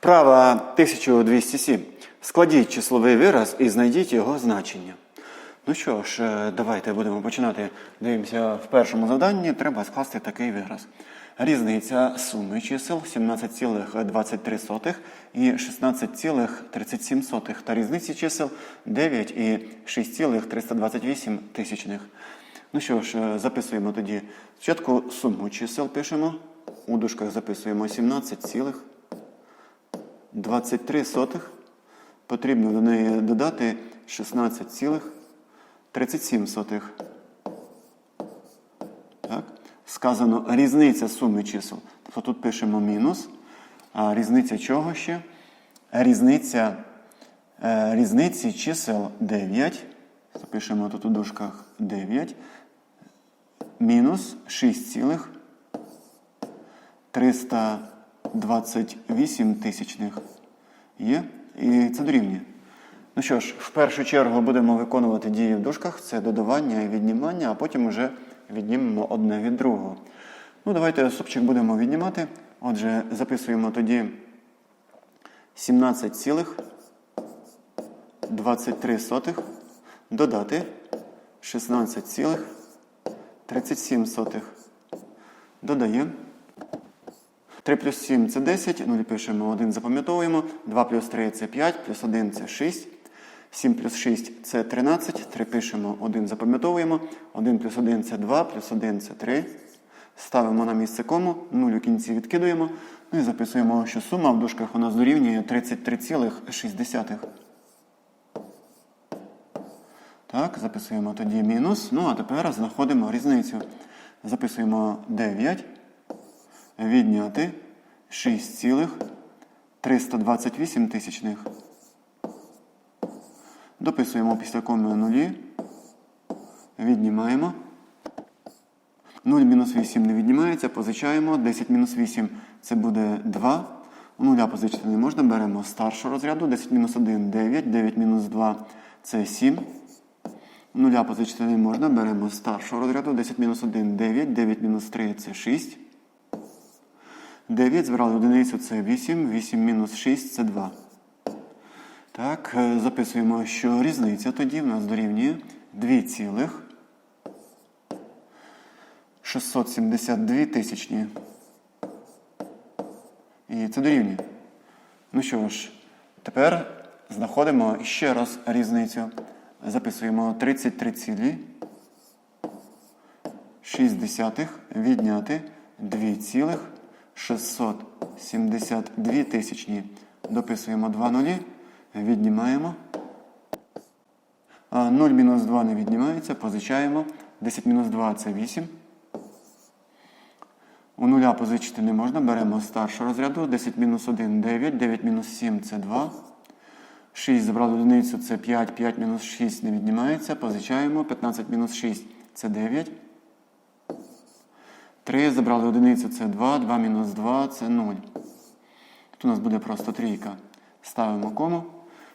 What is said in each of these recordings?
Вправа 1207. Складіть числовий вираз і знайдіть його значення. Ну що ж, е, давайте будемо починати. Дивимося в першому завданні. Треба скласти такий вираз. Різниця суми чисел 17,23 і 16,37 та різниці чисел 9 і 6,328 тисячних. Ну що ж, е, записуємо тоді. Спочатку суму чисел пишемо. У дужках записуємо 17, 23 сотих. Потрібно до неї додати 16,37 сотих. Так. Сказано різниця суми чисел. Тобто тут пишемо мінус. А різниця чого ще? Різниця е, різниці чисел 9. Запишемо тут у дужках 9. Мінус 6,328 тисячних. Є. І це дорівнює. Ну що ж, в першу чергу будемо виконувати дії в дужках. Це додавання і віднімання, а потім вже віднімемо одне від другого. Ну, давайте супчик будемо віднімати. Отже, записуємо тоді 17,23 додати 16,37. Додаємо. 3 плюс 7 це 10, 0 пишемо 1, запам'ятовуємо. 2 плюс 3 це 5, плюс 1 це 6. 7 плюс 6 це 13. 3 пишемо 1, запам'ятовуємо. 1 плюс 1 це 2, плюс 1 це 3. Ставимо на місце кому, 0 у кінці відкидуємо. Ну і записуємо, що сума в дужках у нас дорівнює 33,6. Так, записуємо тоді мінус. Ну а тепер знаходимо різницю. Записуємо 9 відняти 6,328 тисячних. Дописуємо після коми нулі. Віднімаємо. 0 мінус 8 не віднімається, позичаємо. 10 мінус 8 це буде 2. У нуля позичити не можна. Беремо старшу розряду. 10 мінус 1 9. 9 мінус 2 це 7. У нуля позичити не можна. Беремо старшого розряду. 10 мінус 1 9. 9 мінус 3 це 6. 9 збирали одиницю це 8, 8 мінус 6 це 2. Так, е, записуємо, що різниця тоді в нас дорівнює 2 цілих 672 тисячні. І це дорівнює. Ну що ж, тепер знаходимо ще раз різницю. Записуємо 33 цілі 6 відняти 2 цілих 672 тисячні. Дописуємо 2 нулі, віднімаємо. 0 мінус 2 не віднімається, позичаємо. 10 мінус 2 це 8. У нуля позичити не можна, беремо старшу розряду. 10 мінус 1 9, 9 мінус 7 це 2. 6 забрали одиницю це 5, 5 мінус 6 не віднімається, позичаємо. 15 мінус 6 це 9. 3 забрали одиницю це 2, 2 мінус 2 це 0. Тут у нас буде просто трійка. Ставимо кому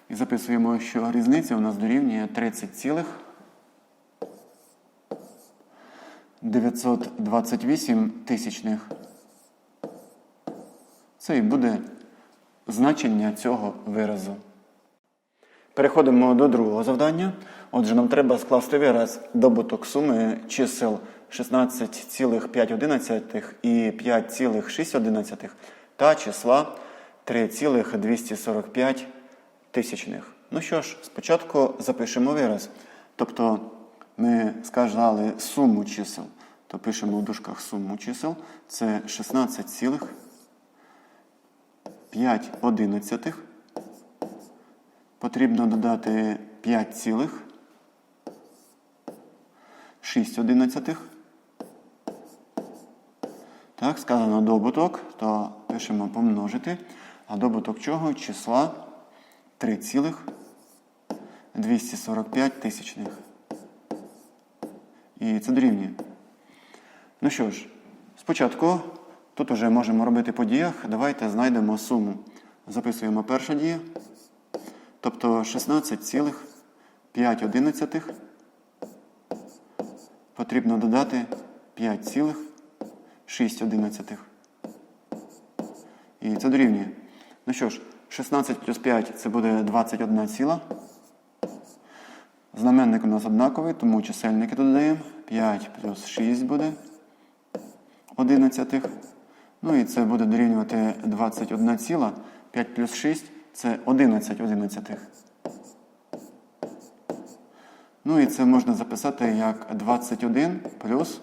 і записуємо, що різниця у нас дорівнює 30 цілих 928 тисячних. Це і буде значення цього виразу. Переходимо до другого завдання. Отже, нам треба скласти вираз добуток суми чисел 16,5 і 5,6 та числа 3,245 тисячних. Ну що ж, спочатку запишемо вираз. Тобто ми сказали суму чисел, то пишемо в дужках суму чисел. Це 16,5 Потрібно додати 5 цілих 6 одинадцятих. Так, сказано добуток, то пишемо помножити. А добуток чого? Числа 3,245 тисячних. І це дорівнює. Ну що ж, спочатку тут вже можемо робити по діях. Давайте знайдемо суму. Записуємо перша дія. Тобто 16,5 потрібно додати 5,6 одинадцятих. І це дорівнює. Ну що ж, 16 плюс 5 це буде 21 ціла. Знаменник у нас однаковий, тому чисельники додаємо. 5 плюс 6 буде 11. Ну і це буде дорівнювати 21 ціла. 5 плюс 6 це 11 одинадцятих. Ну і це можна записати як 21 плюс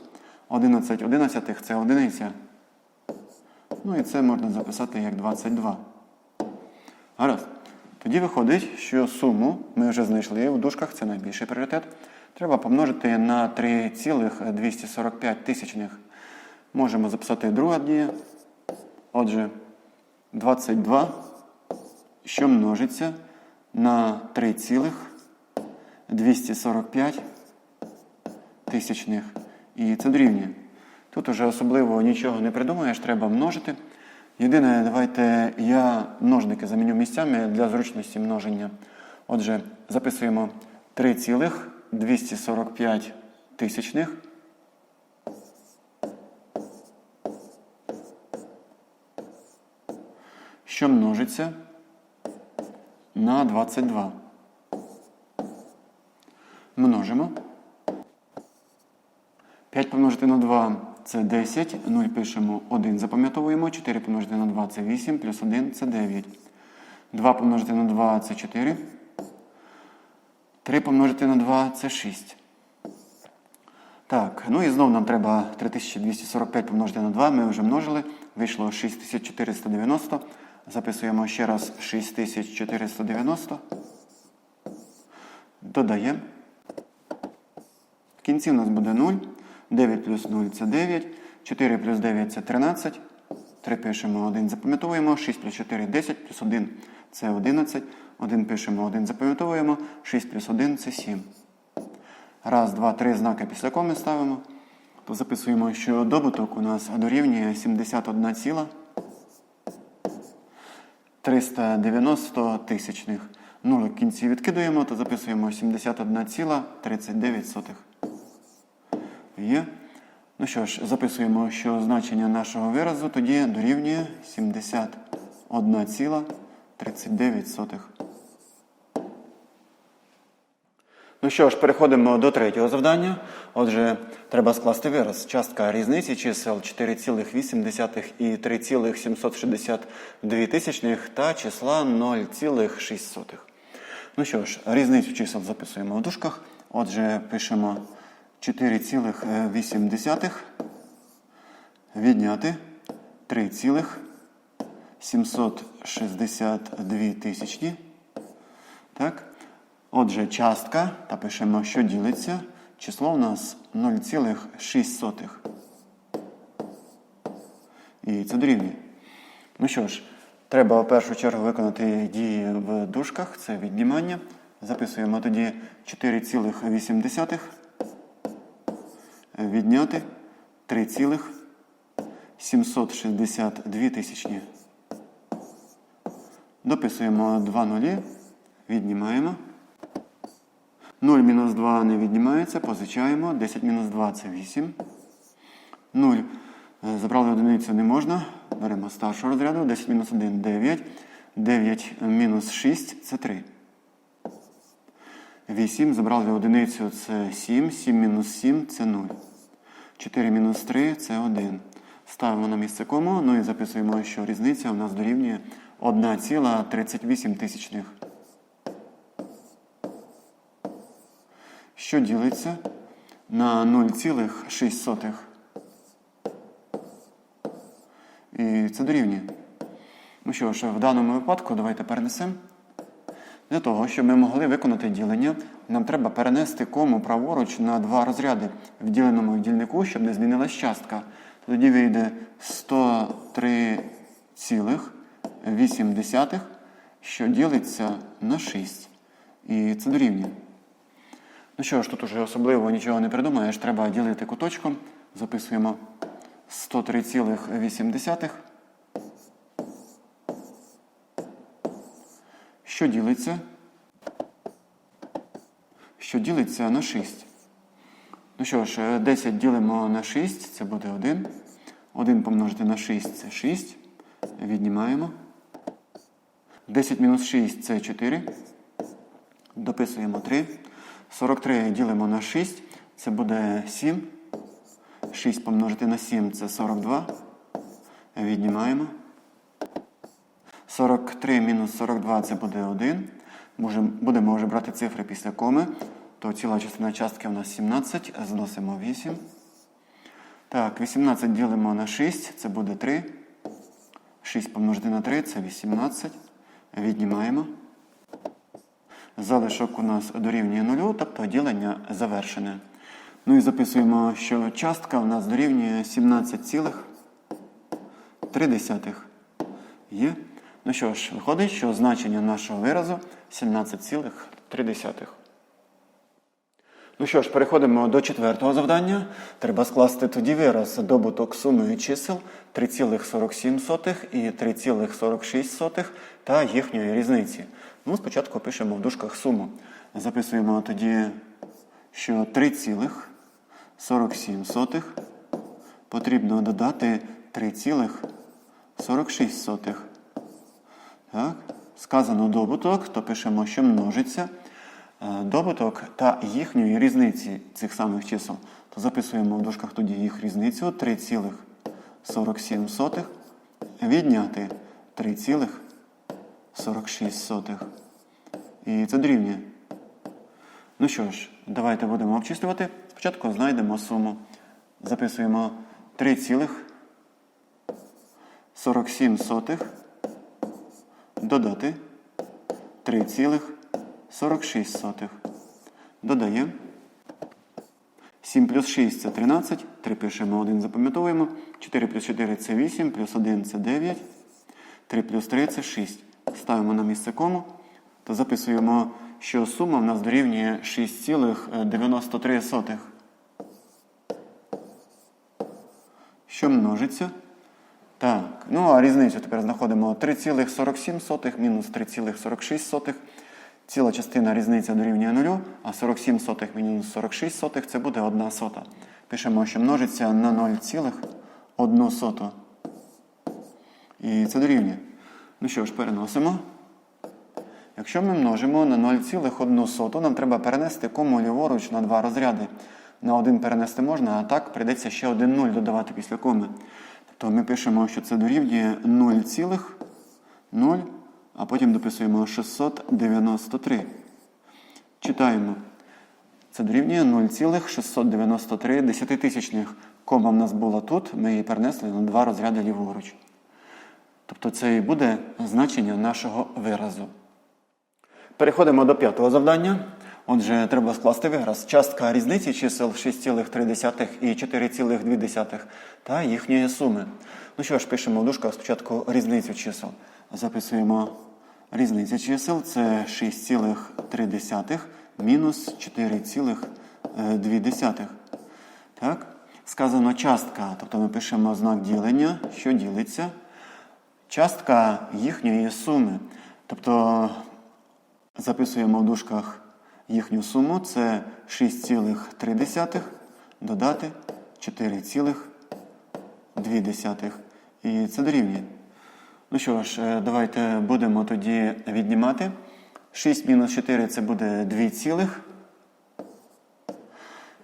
11 одинадцятих це одиниця. Ну і це можна записати як 22. Гаразд. Тоді виходить, що суму ми вже знайшли у дужках, це найбільший пріоритет. Треба помножити на 3,245 тисячних. Можемо записати друга дія. Отже, 22, що множиться на 3,245 тисячних. І це дорівнює. Тут уже особливо нічого не придумаєш, треба множити. Єдине, давайте я множники заміню місцями для зручності множення. Отже, записуємо 3,245 тисячних. Що множиться на 22. Множимо. 5 помножити на 2 це 10, 0 пишемо 1, запам'ятовуємо, 4 помножити на 2 це 8, плюс 1 це 9. 2 помножити на 2 це 4. 3 помножити на 2 це 6. Так, ну і знову нам треба 3245 помножити на 2, ми вже множили. Вийшло 6490. Записуємо ще раз 6490. Додаємо. В кінці у нас буде 0. 9 плюс 0 це 9. 4 плюс 9 це 13. 3 пишемо 1, запам'ятовуємо. 6 плюс 4 10 плюс 1 це 11. 1 пишемо 1, запам'ятовуємо. 6 плюс 1 це 7. Раз, два, три знаки після коми ставимо. То записуємо, що добуток у нас дорівнює 71 ціла 390 тисячних. Нуль в кінці відкидуємо, то записуємо 71,39. Є. Ну що ж, записуємо, що значення нашого виразу тоді дорівнює 71,39. Ну що ж, переходимо до третього завдання. Отже, треба скласти вираз. Частка різниці чисел 4,8 і 3,762 тисячних та числа 0,6. Ну що ж, різницю чисел записуємо в дужках. Отже, пишемо 4,8 відняти 3,762 тисячні. Так? Отже, частка, та пишемо, що ділиться. Число у нас 0,6. І це дорівнює. Ну що ж, треба в першу чергу виконати дії в дужках, це віднімання. Записуємо тоді 4,8 відняти 3,762 тисячні. Дописуємо 2 нулі, віднімаємо. 0 мінус 2 не віднімається, позичаємо. 10 мінус 2 це 8. 0. Е, Забрали одиницю не можна. Беремо старшого розряду. 10 мінус 1 9. 9 мінус 6 це 3. 8. Забрали одиницю це 7. 7 мінус 7 це 0. 4 мінус 3 це 1. Ставимо на місце кому. Ну і записуємо, що різниця у нас дорівнює 1,38 тисячних. що ділиться на 0,6. І це дорівнює. Ну що ж, в даному випадку давайте перенесемо. Для того, щоб ми могли виконати ділення, нам треба перенести кому праворуч на два розряди в діленому дільнику, щоб не змінилась частка. Тоді вийде 103,8, що ділиться на 6. І це дорівнює. Ну що ж, тут уже особливо нічого не придумаєш, треба ділити куточком. Записуємо 103,8. Що ділиться? Що ділиться на 6. Ну що ж, 10 ділимо на 6, це буде 1. 1 помножити на 6 це 6. Віднімаємо. 10 мінус 6 це 4. Дописуємо 3. 43 ділимо на 6. Це буде 7. 6 помножити на 7 це 42. Віднімаємо. 43 мінус 42 це буде 1. Будемо вже брати цифри після коми. То ціла частина частки у нас 17. Зносимо 8. Так, 18 ділимо на 6, це буде 3. 6 помножити на 3 це 18. Віднімаємо. Залишок у нас дорівнює 0, тобто ділення завершене. Ну і записуємо, що частка у нас дорівнює 17,3. Є. Ну що ж, виходить, що значення нашого виразу 17,3. Ну що ж, переходимо до четвертого завдання. Треба скласти тоді вираз добуток суми чисел 3,47 і 3,46 та їхньої різниці. Ну, спочатку пишемо в дужках суму. Записуємо тоді, що 3,47 потрібно додати 3,46. Так? Сказано добуток, то пишемо, що множиться. Е, Добуток та їхньої різниці цих самих чисел. То записуємо в дужках тоді їх різницю 3,47 відняти 3,46. І це дорівнює. Ну що ж, давайте будемо обчислювати. Спочатку знайдемо суму. Записуємо 3,47 додати 3,46. Додаємо. 7 плюс 6 це 13. 3 пишемо 1, запам'ятовуємо. 4 плюс 4 це 8, плюс 1 це 9. 3 плюс 3 це 6. Ставимо на місце кому. То записуємо, що сума в нас дорівнює 6,93. Що множиться? Так, ну а різницю тепер знаходимо 3,47 мінус 3,46. Ціла частина різниця дорівнює 0, а 47 сотих мінус 46 сотих це буде 1 сота. Пишемо, що множиться на 0,1 соту. І це дорівнює. Ну що ж, переносимо. Якщо ми множимо на 0,1 соту, нам треба перенести кому ліворуч на два розряди. На один перенести можна, а так прийдеться ще один 0 додавати після коми. Тобто ми пишемо, що це дорівнює 0,0, а потім дописуємо 693. Читаємо. Це дорівнює 0,693 десятитисячних. Кома в нас була тут, ми її перенесли на два розряди ліворуч. Тобто це і буде значення нашого виразу. Переходимо до п'ятого завдання. Отже, треба скласти вираз. Частка різниці чисел 6,3 і 4,2 та їхньої суми. Ну що ж, пишемо в дужках спочатку різницю чисел. Записуємо різниця чисел. Це 6,3 мінус 4,2. Так? Сказано частка, тобто ми пишемо знак ділення, що ділиться. Частка їхньої суми. Тобто записуємо в дужках їхню суму. Це 6,3 додати 4,2. І це дорівнює. Ну що ж, е, давайте будемо тоді віднімати. 6 мінус 4 це буде 2 цілих.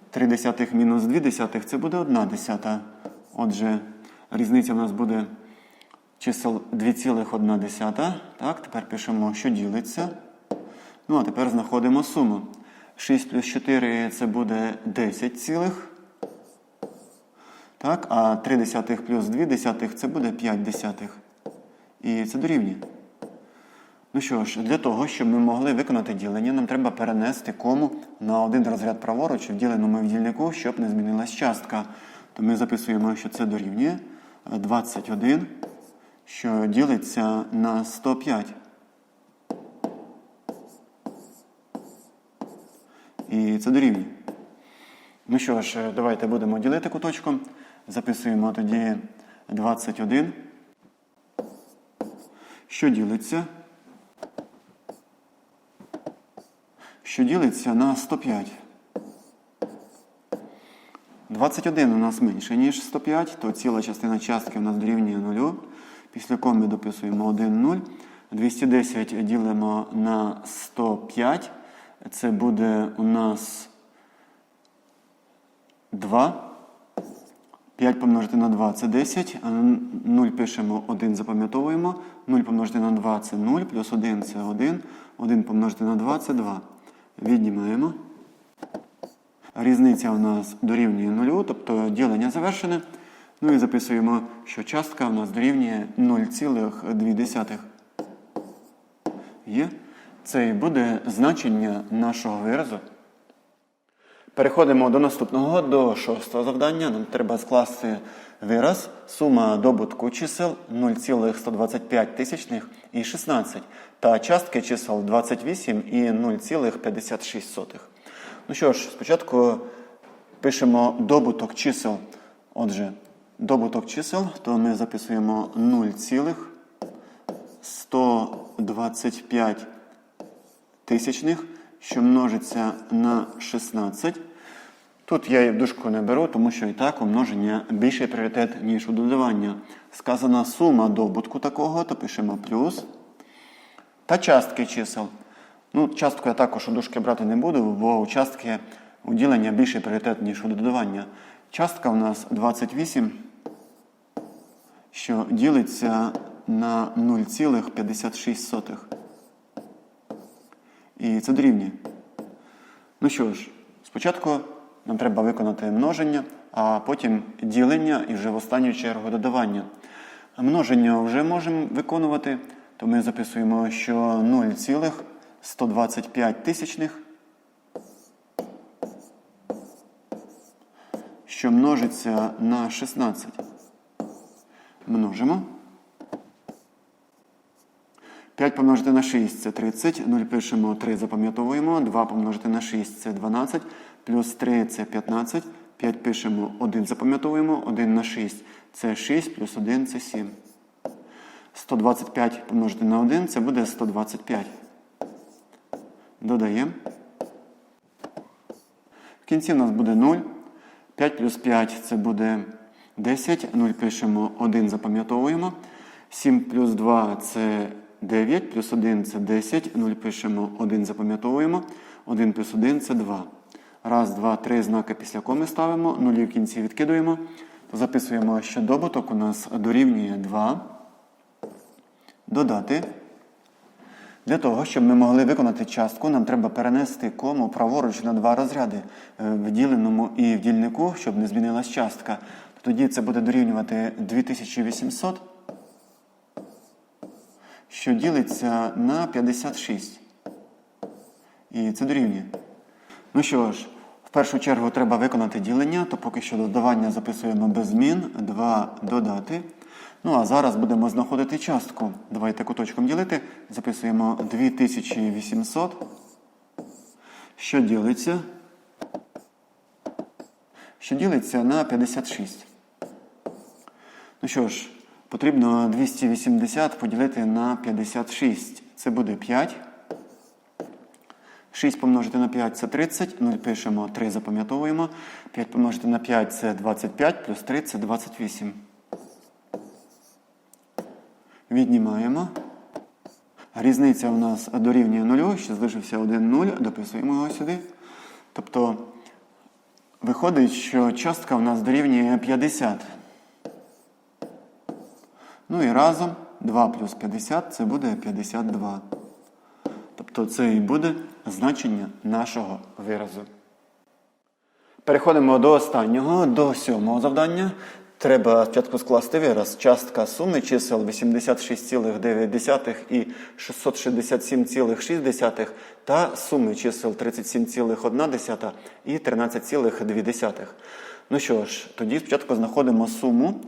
3 десятих мінус 2 десятих це буде 1 десята. Отже, різниця в нас буде чисел 2,1 десята. Так, тепер пишемо, що ділиться. Ну, а тепер знаходимо суму. 6 плюс 4 це буде 10 цілих. Так, а 3 десятих плюс 2 десятих це буде 5 десятих. І це дорівнює. Ну що ж, для того, щоб ми могли виконати ділення, нам треба перенести кому на один розряд праворуч в діленому віддільнику, щоб не змінилась частка. То ми записуємо, що це дорівнює 21, що ділиться на 105. І це дорівнює. Ну що ж, давайте будемо ділити куточком. Записуємо тоді 21. Що ділиться? Що ділиться на 105. 21 у нас менше, ніж 105, то ціла частина частки у нас дорівнює 0. Після коми дописуємо 1, 0. 210 ділимо на 105. Це буде у нас 2. 5 помножити на 2 це 10. 0 пишемо 1, запам'ятовуємо. 0 помножити на 2 це 0, плюс 1 це 1. 1 помножити на 2 це 2. Віднімаємо. Різниця у нас дорівнює 0, тобто ділення завершене. Ну і записуємо, що частка у нас дорівнює 0,2. Є. Це і буде значення нашого виразу. Переходимо до наступного, до шостого завдання. Нам треба скласти вираз. Сума добутку чисел 0,125 тисячних і 16 та частки чисел 28 і 0,56. Ну що ж, спочатку пишемо добуток чисел. Отже, добуток чисел, то ми записуємо 0,125 тисячних, що множиться на 16. Тут я і в дужку не беру, тому що і так умноження більший пріоритет, ніж у додавання. Сказана сума добутку такого, то пишемо плюс. Та частки чисел. Ну, частку я також у дужки брати не буду, бо у частки у ділення більший пріоритет, ніж у додавання. Частка у нас 28, що ділиться на 0,56. І це дорівнює. Ну що ж, спочатку нам треба виконати множення, а потім ділення і вже в останню чергу додавання. Множення вже можемо виконувати, то ми записуємо, що 0,125 тисячних, що множиться на 16. Множимо. 5 помножити на 6 це 30. 0 пишемо 3, запам'ятовуємо. 2 помножити на 6 це 12. Плюс 3 це 15. 5 пишемо 1, запам'ятовуємо. 1 на 6 це 6, плюс 1 це 7. 125 помножити на 1 це буде 125. Додаємо. В кінці у нас буде 0. 5 плюс 5 це буде 10. 0 пишемо 1, запам'ятовуємо. 7 плюс 2 це 9, плюс 1 це 10. 0 пишемо 1, запам'ятовуємо. 1 плюс 1 це 2. Раз, два, три знаки після коми ставимо. Нулі в кінці відкидуємо. Записуємо, що добуток у нас дорівнює 2. Додати. Для того, щоб ми могли виконати частку, нам треба перенести кому праворуч на два розряди е, в діленому і в дільнику, щоб не змінилась частка. Тоді це буде дорівнювати 2800, що ділиться на 56. І це дорівнює. Ну що ж, в першу чергу треба виконати ділення, то поки що додавання записуємо без змін. 2 додати. Ну, а зараз будемо знаходити частку. Давайте куточком ділити. Записуємо 2800, що ділиться. Що ділиться на 56. Ну що ж, потрібно 280 поділити на 56. Це буде 5. 6 помножити на 5 це 30. 0 пишемо 3, запам'ятовуємо. 5 помножити на 5 це 25, плюс 3 це 28. Віднімаємо. Різниця у нас дорівнює 0, ще залишився 1 0, дописуємо його сюди. Тобто виходить, що частка у нас дорівнює 50. Ну і разом 2 плюс 50 це буде 52. Тобто це і буде значення нашого виразу. Переходимо до останнього, до сьомого завдання. Треба спочатку скласти вираз. Частка суми чисел 86,9 і 667,6 та суми чисел 37,1 і 13,2. Ну що ж, тоді спочатку знаходимо суму,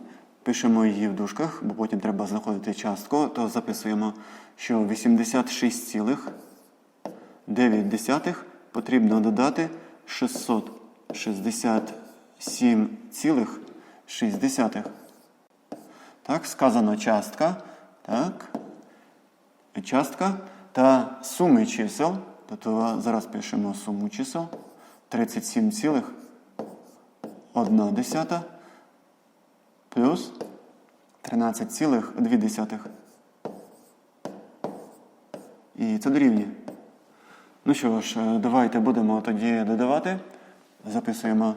пишемо її в дужках, бо потім треба знаходити частку, то записуємо, що 86,9 потрібно додати 667,6. Так, сказано частка. Так. Частка та суми чисел. Тобто зараз пишемо суму чисел. 37,1 плюс 13,2. І це дорівнює. Ну що ж, е, давайте будемо тоді додавати. Записуємо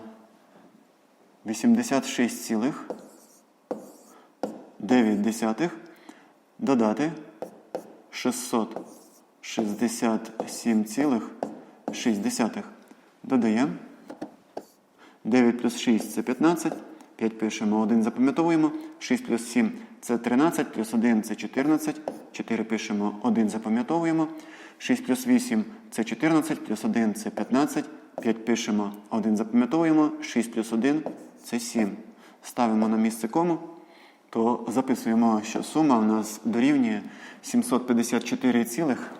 86,9 додати 667,6. Додаємо. 9 плюс 6 це 15. 5 пишемо, 1 запам'ятовуємо. 6 плюс 7 це 13, плюс 1 це 14. 4 пишемо, 1 запам'ятовуємо. 6 плюс 8 це 14, плюс 1 це 15. 5 пишемо, 1 запам'ятовуємо. 6 плюс 1 це 7. Ставимо на місце кому, то записуємо, що сума у нас дорівнює 754 цілих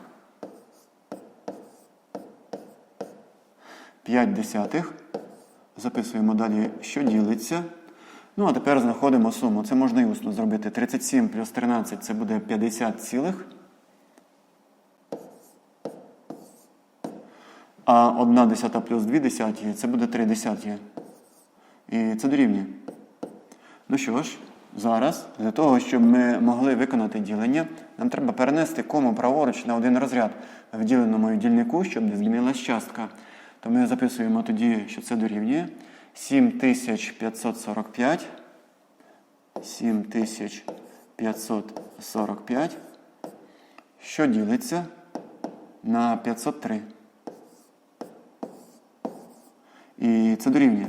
5 десятих. Записуємо далі, що ділиться. Ну, а тепер знаходимо суму. Це можна і усно зробити. 37 плюс 13 це буде 50 цілих. А 1 десята плюс 2 десяті це буде 3 десяті. І це дорівнює. Ну що ж, зараз, для того, щоб ми могли виконати ділення, нам треба перенести кому праворуч на один розряд в діленому дільнику, щоб не змінилась частка. То ми записуємо тоді, що це дорівнює 7545. 7545. Що ділиться на 503. І це дорівнює.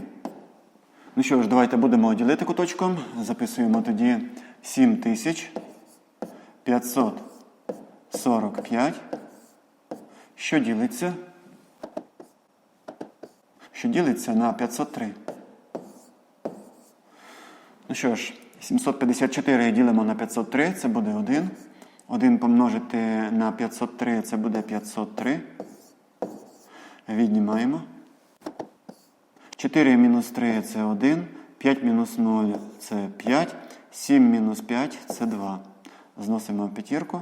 Ну що ж, давайте будемо ділити куточком. Записуємо тоді 7545. Що ділиться? Що ділиться на 503. Ну що ж, 754 ділимо на 503, це буде 1. 1 помножити на 503, це буде 503. Віднімаємо. 4 мінус 3 це 1. 5 мінус 0 це 5. 7 мінус 5 це 2. Зносимо п'ятірку.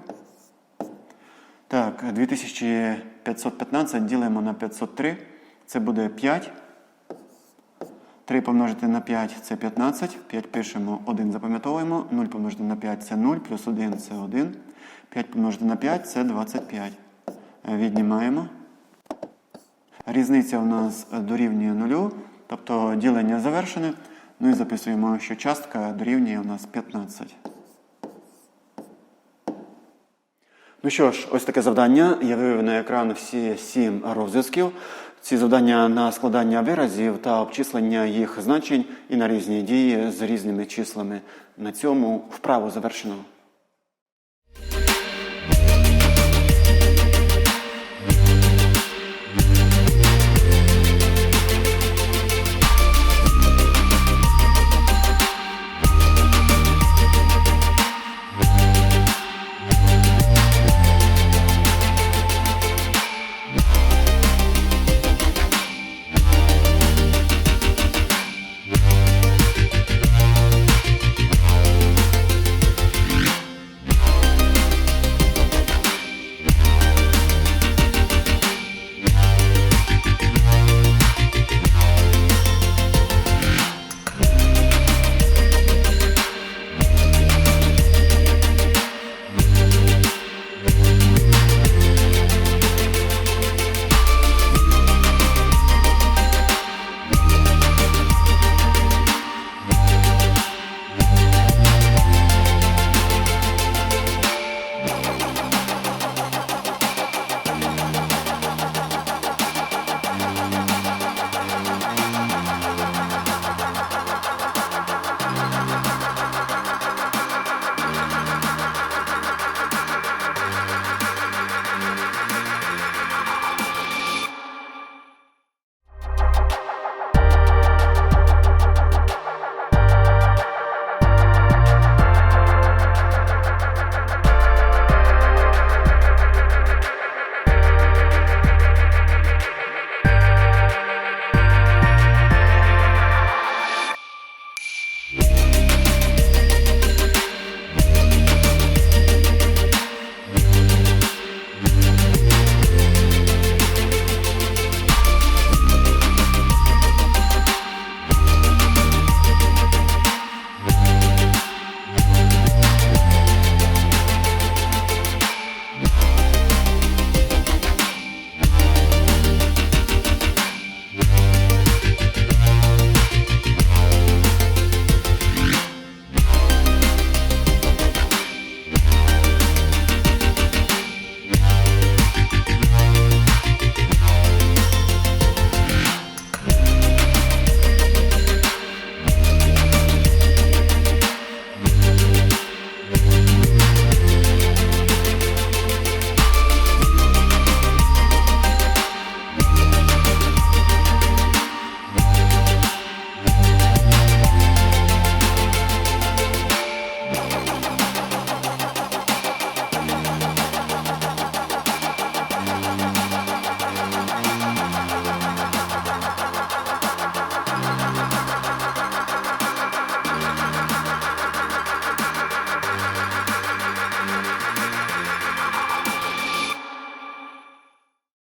Так, 2515 ділимо на 503. Це буде 5. 3 помножити на 5 це 15. 5 пишемо, 1 запам'ятовуємо. 0 помножити на 5 це 0, плюс 1 це 1. 5 помножити на 5 це 25. Віднімаємо. Різниця у нас дорівнює 0, тобто ділення завершене. Ну і записуємо, що частка дорівнює у нас 15. Ну що ж, ось таке завдання. Я вивів на екран всі сім розв'язків. Ці завдання на складання виразів та обчислення їх значень і на різні дії з різними числами. На цьому вправу завершено.